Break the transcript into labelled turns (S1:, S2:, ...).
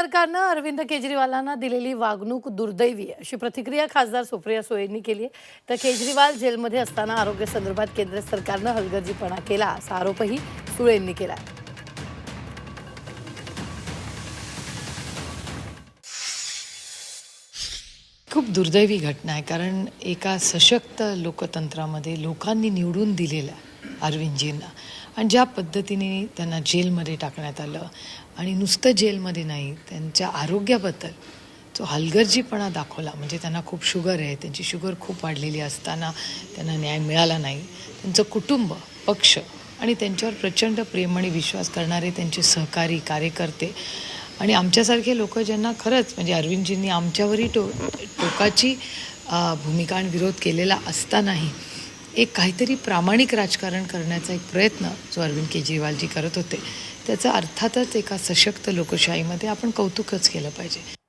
S1: सरकारनं अरविंद केजरीवालांना दिलेली वागणूक दुर्दैवी आहे. अशी प्रतिक्रिया खासदार सुप्रिया सुळेंनी केली आहे. तर केजरीवाल जेलमध्ये असताना आरोग्य संदर्भात केंद्र सरकारनं हलगर्जीपणा केला असा आरोपही सुळेंनी केला आहे.
S2: खूप दुर्दैवी घटना आहे कारण एका सशक्त लोकतंत्रामध्ये लोकांनी निवडून दिलेल्या अरविंदजींना आणि ज्या पद्धतीने त्यांना जेलमध्ये टाकण्यात आलं आणि नुसतं जेलमध्ये नाही त्यांच्या आरोग्याबद्दल जो हलगर्जीपणा दाखवला. म्हणजे त्यांना खूप शुगर आहे त्यांची शुगर खूप वाढलेली असताना त्यांना न्याय मिळाला नाही. त्यांचं कुटुंब पक्ष आणि त्यांच्यावर प्रचंड प्रेम आणि विश्वास करणारे त्यांचे सहकारी कार्यकर्ते आणि आमच्यासारखे लोक ज्यांना खरंच म्हणजे अरविंदजींनी आमच्यावरही टो टोकाची भूमिका आणि विरोध केलेला असतानाही एक काहीतरी प्रामाणिक राजकारण करण्याचा एक प्रयत्न जो अरविंद केजरीवालजी करत होते त्याचं अर्थातच एका सशक्त लोकशाहीमध्ये आपण कौतुकच केलं पाहिजे.